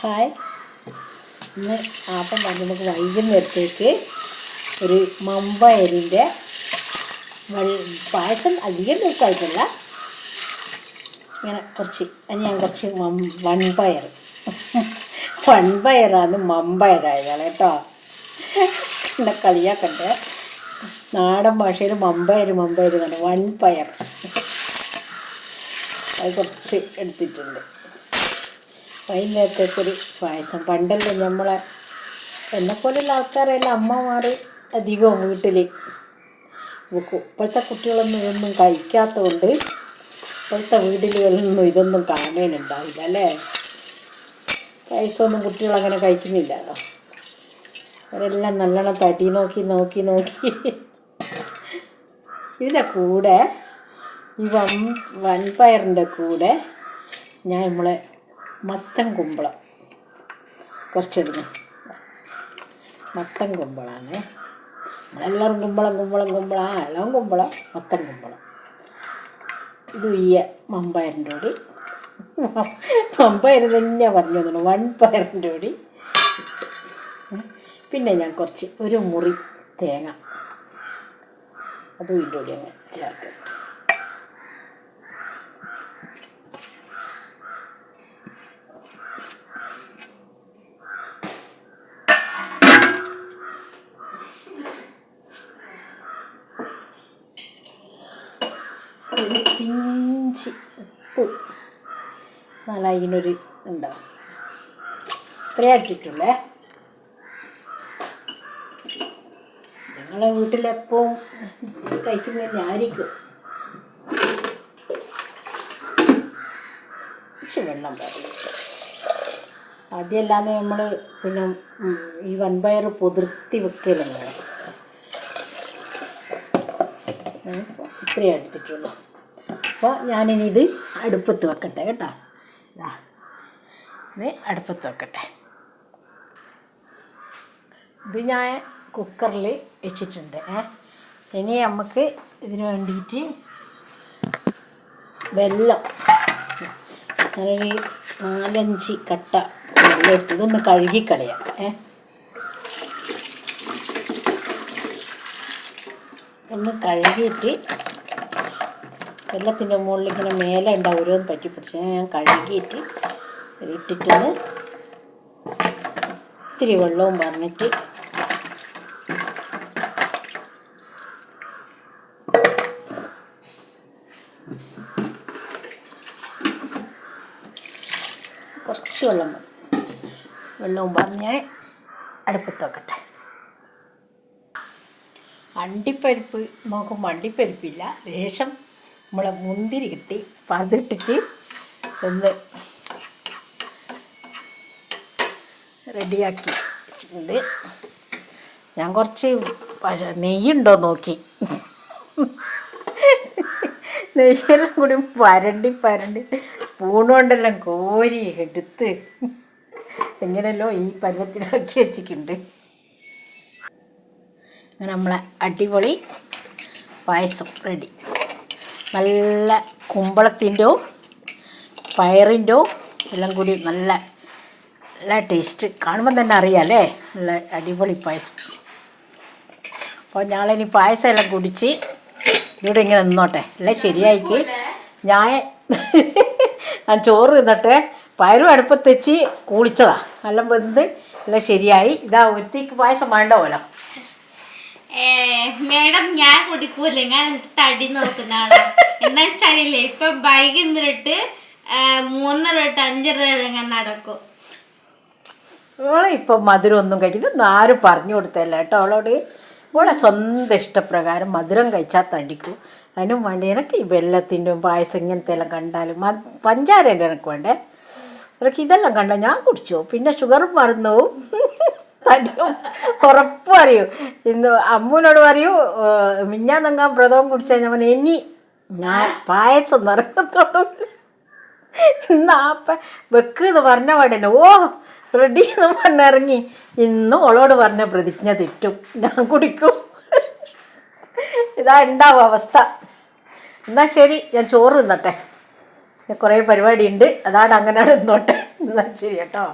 Hi. ഇന്ന് ആപ്പം പറഞ്ഞ് നമുക്ക് വൈകുന്നേരത്തേക്ക് ഒരു മമ്പയരിന്റെ പായസം അധികം ദിവസമായിട്ടില്ല. ഇങ്ങനെ കുറച്ച് ഞാൻ കുറച്ച് വൺപയർ വൺപയറാന്ന് മമ്പയറായതാണ് കേട്ടോ. എന്നെ കളിയാക്കണ്ടേ? നാടൻ ഭാഷയിൽ മമ്പയർ മമ്പയർ തന്നെ വൺപയർ അത് കുറച്ച് എടുത്തിട്ടുണ്ട്. വൈകുന്നേരത്തേക്കൊരു പായസം. പണ്ടല്ലേ നമ്മളെ എന്നെപ്പോലുള്ള ആൾക്കാരെല്ലാം അമ്മമാർ അധികവും വീട്ടിൽ ഇപ്പോഴത്തെ കുട്ടികളൊന്നും ഇതൊന്നും കഴിക്കാത്തതുകൊണ്ട് ഇപ്പോഴത്തെ വീടുകളിലൊന്നും ഇതൊന്നും കാണാനുണ്ടാവില്ല അല്ലേ? പായസമൊന്നും കുട്ടികളങ്ങനെ കഴിക്കുന്നില്ലല്ലോ. അവരെല്ലാം നല്ലോണം തടി നോക്കി നോക്കി നോക്കി. ഇതിന്റെ കൂടെ ഈ വൻ വൻപയറിന്റെ കൂടെ ഞാൻ നമ്മളെ മത്തൻ കുമ്പളം കുറച്ചെടുക്കും. മത്തൻ കുമ്പളാണ് നമ്മളെല്ലാവരും കുമ്പളം കുമ്പളം കുമ്പളം. ആ എല്ലാം കുമ്പളം. മത്തൻ കുമ്പളം ഇത് ഉയ്യ മമ്പയറിന്റെ കൂടി മമ്പയർ തന്നെ പറഞ്ഞു തന്നു. വൻപയറിന്റെ കൂടി പിന്നെ ഞാൻ കുറച്ച് ഒരു മുറി തേങ്ങ. അതും ഇതിന്റെ കൂടി അങ്ങ് ഒരു പിഞ്ച്. ഉപ്പ് എന്നാലും അതിനൊരു ഉണ്ടാവും ഇത്രയേ ഇട്ടിട്ടുള്ളേ നിങ്ങളെ വീട്ടിലെപ്പോഴും കഴിക്കുന്ന ആയിരിക്കും ഇച്ചിരി വെള്ളം ആദ്യമല്ലാതെ നമ്മൾ പിന്നെ ഈ വൻപയർ പൊതിർത്തി വെക്കലാണ് ഇത്രയേ എടുത്തിട്ടുള്ളൂ. അപ്പോൾ ഞാനിനി ഇത് അടുപ്പത്ത് വെക്കട്ടെ കേട്ടോ. ഇത് അടുപ്പത്ത് വെക്കട്ടെ. ഇത് ഞാൻ കുക്കറിൽ വെച്ചിട്ടുണ്ട് ഇനി നമുക്ക് ഇതിന് വേണ്ടിയിട്ട് വെള്ളം നാലഞ്ച് കട്ട വെള്ളം എടുത്ത് ഇതൊന്ന് കഴുകിക്കളയാം ഏ. ഒന്ന് കഴുകിയിട്ട് വെള്ളത്തിന്റെ മുകളിൽ ഇങ്ങനെ മേലെ ഉണ്ടാവും ഓരോന്ന് പറ്റി പിടിച്ച്. ഞാൻ കഴുകിയിട്ട് ഇട്ടിട്ടൊന്ന് ഇത്തിരി വെള്ളവും പറഞ്ഞിട്ട് കുറച്ച് വെള്ളം വെള്ളവും പറഞ്ഞ് അടുപ്പത്ത് വെക്കട്ടെ. അണ്ടിപ്പരിപ്പ് നോക്കുമ്പോൾ അണ്ടിപ്പരിപ്പില്ല ലേശം നമ്മളെ മുന്തിരി കിട്ടി അപ്പം അതിട്ടിട്ട് ഒന്ന് റെഡിയാക്കി വെച്ചിട്ടുണ്ട്. ഞാൻ കുറച്ച് നെയ്യുണ്ടോ നോക്കി. നെയ്യെല്ലാം കൂടി പരണ്ടി പരണ്ടി സ്പൂൺ കൊണ്ടെല്ലാം കോരി എടുത്ത്. എങ്ങനെയല്ലോ ഈ പരുവത്തിലാക്കി വെച്ചിട്ടുണ്ട്. അങ്ങനെ നമ്മളെ അടിപൊളി പായസം റെഡി നല്ല കുമ്പളത്തിന്റെയോ പയറിന്റെയോ എല്ലാം കൂടി നല്ല നല്ല ടേസ്റ്റ് കാണുമ്പോൾ തന്നെ അറിയാം അല്ലേ? നല്ല അടിപൊളി പായസം. അപ്പോൾ ഞങ്ങളിനി പായസം എല്ലാം കുടിച്ച് ഇവിടെ ഇങ്ങനെ നിന്നോട്ടെ. അല്ലേ? ശരിയായിക്ക്. ഞാൻ ഞാൻ ചോറ് തിന്നട്ടെ പയറും അടുപ്പത്ത് വെച്ച് കൂളിച്ചതാ. എല്ലാം വെന്ത് എല്ലാം ശരിയായി. ഇതാ ഒരുത്തേക്ക് പായസം വേണ്ട പോലെ. മേഡം ഞാൻ കുടിക്കൂല ഞാൻ തടി നോക്കുന്ന ആളാ എന്നാ വെച്ചാലില്ലേ ഇപ്പൊ വൈകുന്നേരിട്ട് മൂന്നര തൊട്ട് അഞ്ചര വരെ ഞാൻ നടക്കും. അവളെ ഇപ്പം മധുരം ഒന്നും കഴിക്കുന്നത് ആരും പറഞ്ഞു കൊടുത്തല്ല കേട്ടോ. അവളോട് അവളെ സ്വന്തം ഇഷ്ടപ്രകാരം മധുരം കഴിച്ചാൽ തടിക്കും. അതിനും വേണ്ടി എനിക്ക് ഈ വെള്ളത്തിന്റെ പായസം ഇങ്ങനത്തെ എല്ലാം കണ്ടാലും പഞ്ചാര എനിക്ക് വേണ്ടേ? എനിക്ക് ഇതെല്ലാം കണ്ടാൽ ഞാൻ കുടിച്ചു പിന്നെ ഷുഗർ മറന്നു. തടിയും ഉറപ്പും അറിയൂ ഇന്ന് അമ്മൂനോട് പറയൂ മിഞ്ഞാന്നങ്ങാൻ വ്രതവും ഞാൻ പറഞ്ഞു, ഇനി ഞാൻ പായസം നിറക്കത്തോടില്ല ഇന്ന് ആപ്പ വെക്ക് എന്ന് പറഞ്ഞ പാടന്നെ. ഓ റെഡി എന്ന് പറഞ്ഞിറങ്ങി ഇന്ന് ഓളോട് പറഞ്ഞ പ്രതിജ്ഞ തെറ്റും. ഞാൻ കുടിക്കും. ഇതാ ഉണ്ടാവും അവസ്ഥ. എന്നാൽ ശരി ഞാൻ ചോറ് തിന്നട്ടെ. കുറേ പരിപാടിയുണ്ട്. അതാണ് അങ്ങനെ നിന്നോട്ടെ എന്നാൽ ശരി കേട്ടോ.